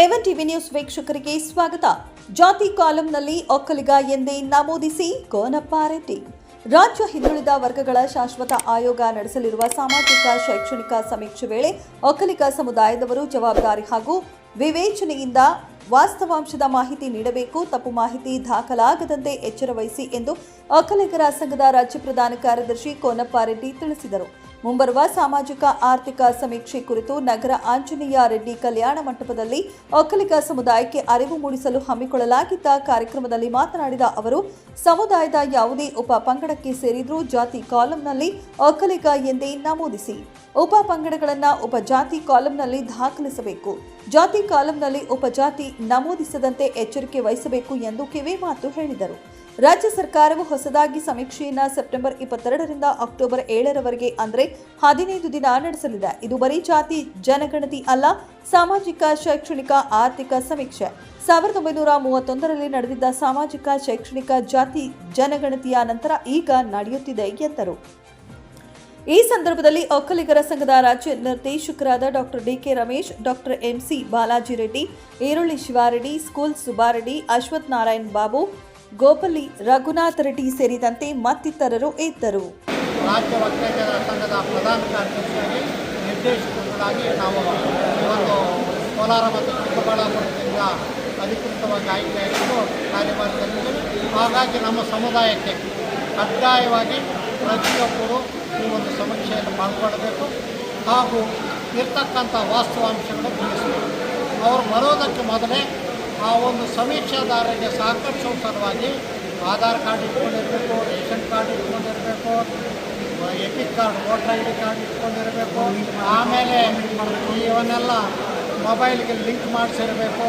A one TV news ವೀಕ್ಷಕರಿಗೆ ಸ್ವಾಗತ. ಜಾತಿ ಕಾಲಂನಲ್ಲಿ ಒಕ್ಕಲಿಗ ಎಂದೇ ನಮೂದಿಸಿ ಕೋನಪ್ಪ ರೆಡ್ಡಿ. ರಾಜ್ಯ ಹಿಂದುಳಿದ ವರ್ಗಗಳ ಶಾಶ್ವತ ಆಯೋಗ ನಡೆಸಲಿರುವ ಸಾಮಾಜಿಕ, ಶೈಕ್ಷಣಿಕ ಸಮೀಕ್ಷೆ ವೇಳೆ ಒಕ್ಕಲಿಗ ಸಮುದಾಯದವರು ಜವಾಬ್ದಾರಿ ಹಾಗೂ ವಿವೇಚನೆಯಿಂದ ವಾಸ್ತವಾಂಶದ ಮಾಹಿತಿ ನೀಡಬೇಕು, ತಪ್ಪು ಮಾಹಿತಿ ದಾಖಲಾಗದಂತೆ ಎಚ್ಚರ ವಹಿಸಿ ಎಂದು ಒಕ್ಕಲಿಗರ ಸಂಘದ ರಾಜ್ಯ ಪ್ರಧಾನ ಕಾರ್ಯದರ್ಶಿ ಕೋನಪ್ಪ ರೆಡ್ಡಿ ತಿಳಿಸಿದರು. ಮುಂಬರುವ ಸಾಮಾಜಿಕ, ಆರ್ಥಿಕ ಸಮೀಕ್ಷೆ ಕುರಿತು ನಗರ ಆಂಜನೇಯ ರೆಡ್ಡಿ ಕಲ್ಯಾಣ ಮಂಟಪದಲ್ಲಿ ಒಕ್ಕಲಿಗ ಸಮುದಾಯಕ್ಕೆ ಅರಿವು ಮೂಡಿಸಲು ಹಮ್ಮಿಕೊಳ್ಳಲಾಗಿದ್ದ ಕಾರ್ಯಕ್ರಮದಲ್ಲಿ ಮಾತನಾಡಿದ ಅವರು, ಸಮುದಾಯದ ಯಾವುದೇ ಉಪ ಪಂಗಡಕ್ಕೆ ಸೇರಿದ್ರೂ ಜಾತಿ ಕಾಲಂನಲ್ಲಿ ಒಕ್ಕಲಿಗ ಎಂದೇ ನಮೂದಿಸಿ, ಉಪ ಪಂಗಡಗಳನ್ನು ಉಪಜಾತಿ ಕಾಲಂನಲ್ಲಿ ದಾಖಲಿಸಬೇಕು, ಜಾತಿ ಕಾಲಂನಲ್ಲಿ ಉಪಜಾತಿ ನಮೂದಿಸದಂತೆ ಎಚ್ಚರಿಕೆ ವಹಿಸಬೇಕು ಎಂದು ಕಿವಿ ಮಾತು ಹೇಳಿದರು. ರಾಜ್ಯ ಸರ್ಕಾರವು ಹೊಸದಾಗಿ ಸಮೀಕ್ಷೆಯನ್ನು ಸೆಪ್ಟೆಂಬರ್ ಇಪ್ಪತ್ತೆರಡರಿಂದ ಅಕ್ಟೋಬರ್ ಏಳರವರೆಗೆ ಅಂದರೆ ಹದಿನೈದು ದಿನ ನಡೆಸಲಿದೆ. ಇದು ಬರೀ ಜಾತಿ, ಜನಗಣತಿ ಅಲ್ಲ, ಸಾಮಾಜಿಕ, ಶೈಕ್ಷಣಿಕ, ಆರ್ಥಿಕ ಸಮೀಕ್ಷೆ. ಸಾವಿರದ ಒಂಬೈನೂರ ಮೂವತ್ತೊಂದರಲ್ಲಿ ನಡೆದಿದ್ದ ಸಾಮಾಜಿಕ, ಶೈಕ್ಷಣಿಕ ಜಾತಿ, ಜನಗಣತಿಯ ನಂತರ ಈಗ ನಡೆಯುತ್ತಿದೆ ಎಂದರು. ಈ ಸಂದರ್ಭದಲ್ಲಿ ಒಕ್ಕಲಿಗರ ಸಂಘದ ರಾಜ್ಯ ನಿರ್ದೇಶಕರಾದ doctor D K Ramesh doctor M C Balaji Reddy, ಈರುಳ್ಳಿ ಶಿವಾರೆಡ್ಡಿ, ಸ್ಕೂಲ್ ಸುಬ್ಬಾರೆಡ್ಡಿ ಅಶ್ವಥ್ ನಾರಾಯಣ್ ಬಾಬು ಗೋಪಲ್ಲಿ ರಘುನಾಥ ರೆಡ್ಡಿ ಸೇರಿದಂತೆ ಮತ್ತಿತರರು ಇದ್ದರು. ರಾಜ್ಯ ಒಕ್ಕಲಿಗರ ಸಂಘದ ಪ್ರಧಾನ ಕಾರ್ಯದರ್ಶಿಯಾಗಿ ನಿರ್ದೇಶಕರಾಗಿ ನಾವು ಇವತ್ತು ಕೋಲಾರ ಮತ್ತು ಚಿಕ್ಕಬಳ್ಳಾಪುರದಿಂದ ಅಧಿಕೃತವಾಗಿ ಆಯ್ಕೆಯಾಗಿದ್ದು ಕಾರ್ಯಭಾರದಲ್ಲಿದ್ದೀವಿ. ಹಾಗಾಗಿ ನಮ್ಮ ಸಮುದಾಯಕ್ಕೆ ಕಡ್ಡಾಯವಾಗಿ ಪ್ರತಿಯೊಬ್ಬರು ಈ ಒಂದು ಸಮೀಕ್ಷೆಯನ್ನು ಪಾಲ್ಗೊಳ್ಳಬೇಕು ಹಾಗೂ ಇರ್ತಕ್ಕಂಥ ವಾಸ್ತವಾಂಶಗಳು ತಿಳಿಸಬೇಕು. ಅವರು ಬರೋದಕ್ಕೆ ಮೊದಲೇ ಆ ಒಂದು ಸಮೀಕ್ಷಾದಾರರಿಗೆ ಸಾಕಷ್ಟು ಸಲುವಾಗಿ ಆಧಾರ್ ಕಾರ್ಡ್ ಇಟ್ಕೊಂಡಿರಬೇಕು, ration card ಇಟ್ಕೊಂಡಿರಬೇಕು EPIC card, voter I D card ಇಟ್ಕೊಂಡಿರಬೇಕು. ಆಮೇಲೆ ಇವನ್ನೆಲ್ಲ ಮೊಬೈಲ್ಗೆ ಲಿಂಕ್ ಮಾಡಿಸಿರಬೇಕು,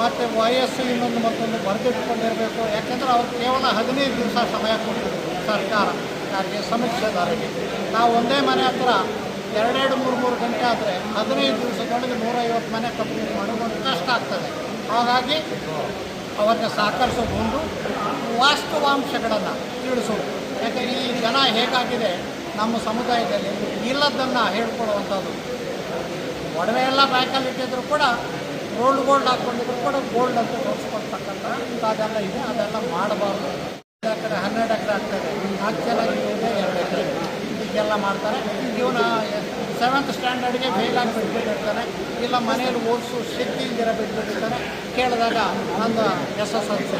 ಮತ್ತು ವಯಸ್ಸು ಇನ್ನೊಂದು ಮತ್ತೊಂದು ಬರೆದಿಟ್ಕೊಂಡಿರಬೇಕು. ಯಾಕೆಂದರೆ ಅವ್ರು ಕೇವಲ ಹದಿನೈದು ದಿವಸ ಸಮಯ ಕೊಟ್ಟಿದೆ ಸರ್ಕಾರ, ಯಾರಿಗೆ ಸಮೀಕ್ಷೆದಾರರಿಗೆ ನಾವು ಒಂದೇ ಮನೆ ಹತ್ರ ಎರಡೆರಡು ಮೂರು ಮೂರು ಗಂಟೆ ಆದರೆ ಹದಿನೈದು ದಿವಸದೊಳಗೆ ನೂರೈವತ್ತು ಮನೆ ಕಂಪ್ಲೀಟ್ ಮಾಡೋದು ಕಷ್ಟ ಆಗ್ತದೆ. ಹಾಗಾಗಿ ಅವರಿಗೆ ಸಹಕರಿಸೋದು ಒಂದು ವಾಸ್ತವಾಂಶಗಳನ್ನು ತಿಳಿಸೋದು. ಯಾಕಂದರೆ ಈ ಜನ ಹೇಗಾಗಿದೆ ನಮ್ಮ ಸಮುದಾಯದಲ್ಲಿ ಇಲ್ಲದನ್ನು ಹೇಳ್ಕೊಳ್ಳುವಂಥದ್ದು. ಒಡವೆ ಎಲ್ಲ ಬ್ಯಾಂಕಲ್ಲಿ ಇಟ್ಟಿದ್ರು ಕೂಡ ಗೋಲ್ಡ್ ಗೋಲ್ಡ್ ಹಾಕ್ಕೊಂಡಿದ್ರು ಕೂಡ ಗೋಲ್ಡ್ ಅಂತ ತೋರಿಸ್ಕೊಳ್ತಕ್ಕಂಥ ಅದೆಲ್ಲ ಇದೆ. ಅದೆಲ್ಲ ಮಾಡಬಾರ್ದು. ಎಕರೆ ಹನ್ನೆರಡು ಎಕರೆ ಆಗ್ತದೆ ನಾಲ್ಕು ಜನ ಎರಡು ಎಕರೆ. ಹೀಗೆಲ್ಲ ಮಾಡ್ತಾರೆ. ಇವನ ಸೆವೆಂತ್ ಸ್ಟ್ಯಾಂಡರ್ಡ್ಗೆ ಫೇಲಾಗಿ ಬಿಟ್ಬಿಟ್ಟಿರ್ತಾನೆ ಇಲ್ಲ ಮನೆಯಲ್ಲಿ ಓದಿಸು ಶಕ್ತಿ ಇಲ್ದಿರ ಬಿಟ್ಬಿಟ್ಟಿರ್ತಾನೆ ಕೇಳಿದಾಗ ನಂದು ಎಸ್ ಎಸ್ ಎಲ್ ಸಿ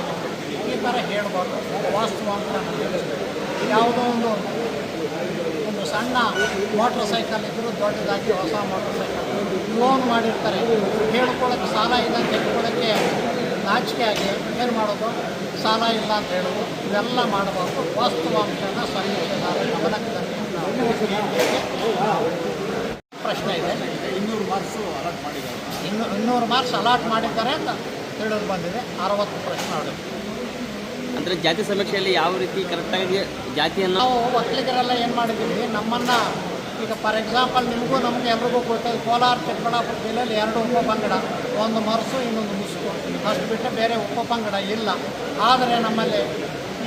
ಈ ಥರ ಹೇಳ್ಬಾರ್ದು ವಾಸ್ತವ ಅಂತ ಯಾವುದೋ ಒಂದು ಒಂದು ಸಣ್ಣ ಮೋಟ್ರ್ ಸೈಕಲ್ ಇದ್ದರೂ ದೊಡ್ಡದಾಗಿ ಹೊಸ ಮೋಟ್ರ್ ಸೈಕಲ್ ಲೋನ್ ಮಾಡಿರ್ತಾರೆ. ಹೇಳ್ಕೊಳ್ಳೋಕ್ಕೆ ಸಾಲ ಅಂತ ಹೇಳ್ಕೊಳ್ಳೋಕ್ಕೆ ನಾಚಿಕೆ ಆಗಿ ಏನು ಮಾಡೋದು? ಸಾಲ ಇಲ್ಲ ಅಂತ ಹೇಳೋದು. ಇವೆಲ್ಲ ಮಾಡಬಾರ್ದು. ವಾಸ್ತವಾಂಶನ ಸಮೀಕ್ಷೆದಾರ ಗಮನಕ್ಕೆ ತಂದು ನಾವು ಪ್ರಶ್ನೆ ಇದೆ. ಇನ್ನೂರು ಮಾರ್ಕ್ಸು ಅಲಾಟ್ ಮಾಡಿದ್ದಾರೆ. ಇನ್ನು ಇನ್ನೂರು ಮಾರ್ಕ್ಸ್ ಅಲಾಟ್ ಮಾಡಿದ್ದಾರೆ ಅಂತ ತಿಳಿದು ಬಂದಿದೆ. ಅರವತ್ತು ಪ್ರಶ್ನೆ ಹೊಡೆದು ಅಂದರೆ ಜಾತಿ ಸಮೀಕ್ಷೆಯಲ್ಲಿ ಯಾವ ರೀತಿ ಕರೆಕ್ಟಾಗಿ ಜಾತಿಯನ್ನು ನಾವು ಒಕ್ಕಲಿಗರೆಲ್ಲ ಏನು ಮಾಡಿದ್ದೀವಿ? ನಮ್ಮನ್ನು ಈಗ ಫಾರ್ ಎಕ್ಸಾಂಪಲ್ ನಿಮಗೂ ನಮಗೆ ಎಲ್ರಿಗೂ ಗೊತ್ತದು ಕೋಲಾರ ಚಿಕ್ಕಬಳ್ಳಾಪುರ ಜಿಲ್ಲೆಯಲ್ಲಿ ಎರಡು ಉಪಪಂಗಡ ಒಂದು ಮರಸು ಇನ್ನೊಂದು ಮುಸುಕು. ಅಷ್ಟು ಬಿಟ್ಟರೆ ಬೇರೆ ಉಪಪಂಗಡ ಇಲ್ಲ. ಆದರೆ ನಮ್ಮಲ್ಲಿ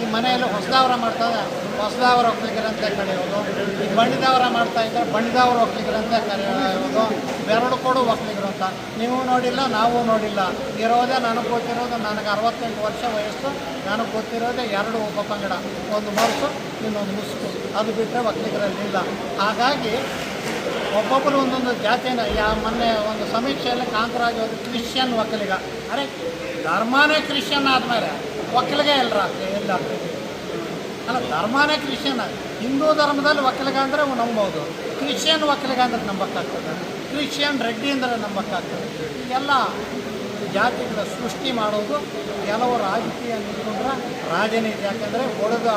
ಈ ಮನೆಯಲ್ಲಿ ಹೊಸದವರ ಮಾಡ್ತಾರೆ ಹೊಸದವರ ಒಕ್ಕಲಿಗರಂತ ಕರೆಯೋದು. ಈ ಬಣ್ಣಿದವರ ಮಾಡ್ತಾ ಇದ್ದರೆ ಬಣ್ಣಿದವರ ಒಕ್ಕಲಿಗರಂತ ಕರೆಯೋದು. ಬೆರಳು ಕೊಡು ಒಕ್ಕಲಿಗರು ಅಂತ. ನೀವು ನೋಡಿಲ್ಲ, ನಾವು ನೋಡಿಲ್ಲ. ಇರೋದೇ ನನಗೆ ಗೊತ್ತಿರೋದು, ನನಗೆ ಅರವತ್ತೆಂಟು ವರ್ಷ ವಯಸ್ಸು, ನನಗೆ ಗೊತ್ತಿರೋದೇ ಎರಡು ಉಪಪಂಗಡ ಒಂದು ಮರುಸು ಇನ್ನೊಂದು ಮುಸುಕು. ಅದು ಬಿಟ್ಟರೆ ಒಕ್ಕಲಿಗರಲ್ಲಿಲ್ಲ ಹಾಗಾಗಿ ಒಬ್ಬೊಬ್ಬರು ಒಂದೊಂದು ಜಾತಿನ ಯಾ ಮೊನ್ನೆ ಒಂದು ಸಮೀಕ್ಷೆಯಲ್ಲಿ ಕಾಂತರಾಜ್ ಅವರು ಕ್ರಿಶ್ಚಿಯನ್ ಒಕ್ಕಲಿಗ ಅರೆ ಧರ್ಮನೇ ಕ್ರಿಶ್ಚಿಯನ್ ಆದಮೇಲೆ ಒಕ್ಕಲಿಗ ಎಲ್ಲರ ಎಲ್ಲ ಅಲ್ಲ, ಧರ್ಮನೇ ಕ್ರಿಶ್ಚಿಯನ್. ಹಿಂದೂ ಧರ್ಮದಲ್ಲಿ ಒಕ್ಕಲಿಗ ಅಂದರೆ ನಂಬೋದು ಕ್ರಿಶ್ಚಿಯನ್ ಒಕ್ಕಲಿಗ ಅಂದ್ರೆ ನಂಬಕ್ಕಾಗ್ತದೆ. ಕ್ರಿಶ್ಚಿಯನ್ ರೆಡ್ಡಿ ಅಂದರೆ ನಂಬಕ್ಕಾಗ್ತದೆ. ಎಲ್ಲ ಜಾತಿಗಳ ಸೃಷ್ಟಿ ಮಾಡೋದು ಕೆಲವು ರಾಜಕೀಯ ನಿಂತ್ಕೊಂಡ್ರೆ ರಾಜನೀತಿ. ಯಾಕಂದರೆ ಒಡೆದು